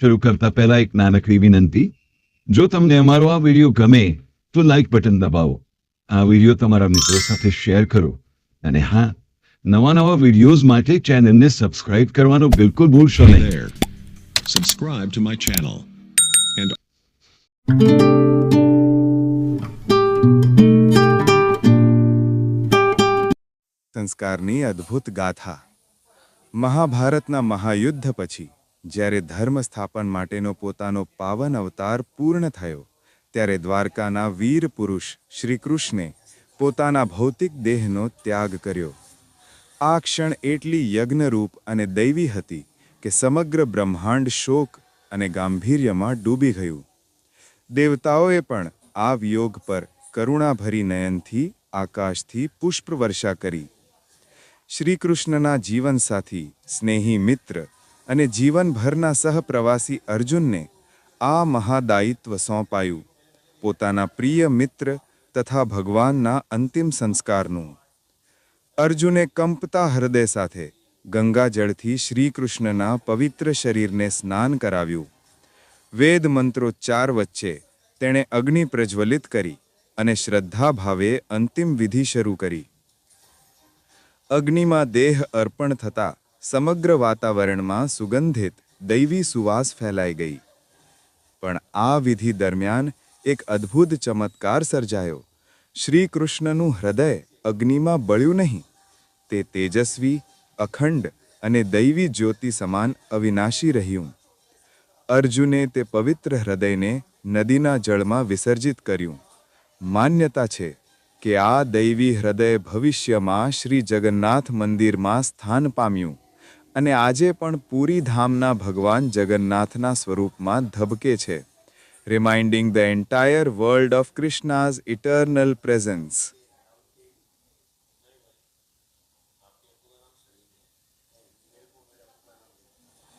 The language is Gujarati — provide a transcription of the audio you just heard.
શરૂ કરતા પહેલા એક નાનકડી વિનંતી. જો તમને અમારો આ વીડિયો ગમે તો લાઈક બટન દબાવો. આ વીડિયો તમારા મિત્રો સાથે શેર કરો. અને હા નવા નવા વિડીયોઝ માટે ચેનલને સબસ્ક્રાઇબ કરવાનો બિલકુલ ભૂલશો નહીં. Subscribe to my channel. And સંસ્કારની અદ્ભુત ગાથા. મહાભારતના મહાયુદ્ધ પછી. જ્યારે ધર્મ સ્થાપન માટેનો પોતાનો પાવન અવતાર પૂર્ણ થયો, ત્યારે દ્વારકાના વીર પુરુષ શ્રીકૃષ્ણે પોતાના ભૌતિક દેહનો ત્યાગ કર્યો. આ ક્ષણ એટલી યજ્ઞરૂપ અને દૈવી હતી કે સમગ્ર બ્રહ્માંડ શોક અને ગાંભીર્યમાં ડૂબી ગયું. દેવતાઓએ પણ આ વિયોગ પર કરુણાભરી નયનથી આકાશથી પુષ્પવર્ષા કરી. શ્રીકૃષ્ણના જીવનસાથી સ્નેહી મિત્ર અને જીવનભરના સહપ્રવાસી અર્જુનને આ મહાદાયિત્વ સોંપાયું. પોતાના પ્રિય મિત્ર તથા ભગવાનના અંતિમ સંસ્કારનું. અર્જુને કંપતા હૃદય સાથે ગંગાજળથી શ્રીકૃષ્ણના પવિત્ર શરીરને સ્નાન કરાવ્યું. વેદ મંત્રોચ્ચાર વચ્ચે તેણે અગ્નિ પ્રજ્વલિત કરી અને શ્રદ્ધાભાવે અંતિમ વિધિ શરૂ કરી. અગ્નિમાં દેહ અર્પણ થતા સમગ્ર વાતાવરણમાં સુગંધિત દૈવી સુવાસ ફેલાઈ ગઈ. પણ આ વિધિ દરમિયાન એક અદ્ભુત ચમત્કાર સર્જાયો. શ્રી કૃષ્ણનું હૃદય અગ્નિમાં બળ્યું નહીં. તે તેજસ્વી, અખંડ અને દૈવી જ્યોતિ સમાન અવિનાશી રહ્યું. અર્જુને તે પવિત્ર હૃદયને નદીના જળમાં વિસર્જિત કર્યું. માન્યતા છે કે આ દૈવી હૃદય ભવિષ્યમાં શ્રી જગન્નાથ મંદિરમાં સ્થાન પામ્યું. અને આજે પણ પૂરી ધામના ભગવાન જગન્નાથના સ્વરૂપમાં ધબકે છે reminding the entire world of Krishna's eternal presence